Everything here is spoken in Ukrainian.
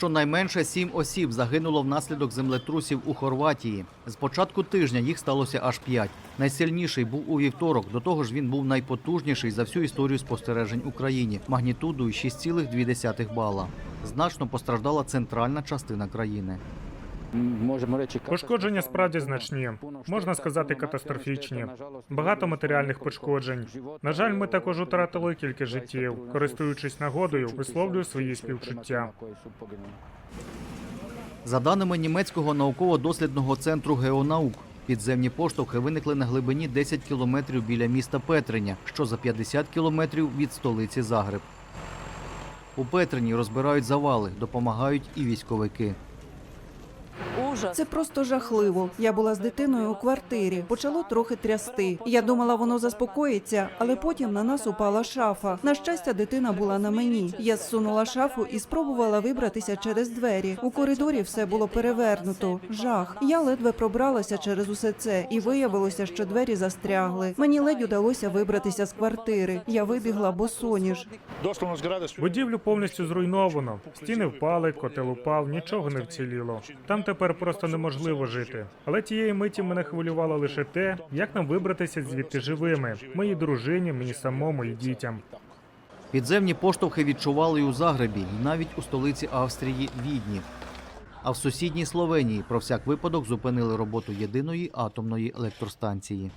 Щонайменше сім осіб загинуло внаслідок землетрусів у Хорватії. З початку тижня їх сталося аж п'ять. Найсильніший був у вівторок. До того ж, він був найпотужніший за всю історію спостережень Україні магнітудою 6,2 бала. Значно постраждала центральна частина країни. Можемо речі Пошкодження справді значні, можна сказати, катастрофічні. Багато матеріальних пошкоджень. На жаль, ми також втратили кілька життів. Користуючись нагодою, висловлюю свої співчуття. За даними німецького науково-дослідного центру геонаук, підземні поштовхи виникли на глибині 10 кілометрів біля міста Петриня, що за 50 кілометрів від столиці Загреб. У Петрині розбирають завали, допомагають і військовики. Ужас. Це просто жахливо. Я була з дитиною у квартирі. Почало трохи трясти. Я думала, воно заспокоїться, але потім на нас упала шафа. На щастя, дитина була на мені. Я зсунула шафу і спробувала вибратися через двері. У коридорі все було перевернуто. Жах. Я ледве пробралася через усе це, і виявилося, що двері застрягли. Мені ледь удалося вибратися з квартири. Я вибігла босоніж. Будівлю повністю зруйновано. Стіни впали, котел упав, нічого не вціліло. Там тепер просто неможливо жити. Але тієї миті мене хвилювало лише те, як нам вибратися звідти живими. Моїй дружині, мені самому і дітям. Підземні поштовхи відчували й у Загребі, і навіть у столиці Австрії Відні. А в сусідній Словенії про всяк випадок зупинили роботу єдиної атомної електростанції.